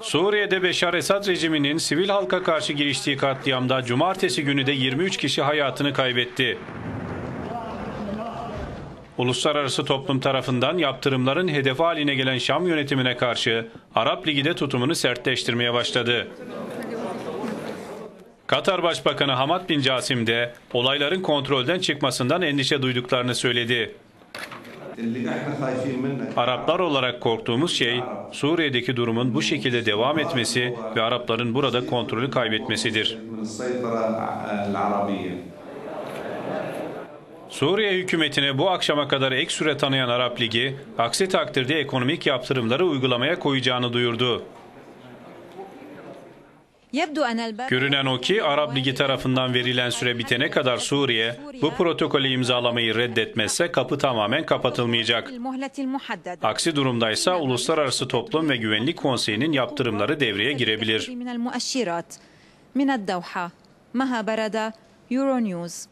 Suriye'de Beşar Esad rejiminin sivil halka karşı giriştiği katliamda cumartesi günü de 23 kişi hayatını kaybetti. Uluslararası toplum tarafından yaptırımların hedefi haline gelen Şam yönetimine karşı Arap Ligi de tutumunu sertleştirmeye başladı. Katar Başbakanı Hamad bin Casim de olayların kontrolden çıkmasından endişe duyduklarını söyledi. Araplar olarak korktuğumuz şey Suriye'deki durumun bu şekilde devam etmesi ve Arapların burada kontrolü kaybetmesidir. Suriye hükümetine bu akşama kadar ek süre tanıyan Arap Ligi, aksi takdirde ekonomik yaptırımları uygulamaya koyacağını duyurdu. Görünen o ki Arap Ligi tarafından verilen süre bitene kadar Suriye bu protokolü imzalamayı reddetmezse kapı tamamen kapatılmayacak. Aksi durumdaysa Uluslararası Toplum ve Güvenlik Konseyi'nin yaptırımları devreye girebilir. Euronews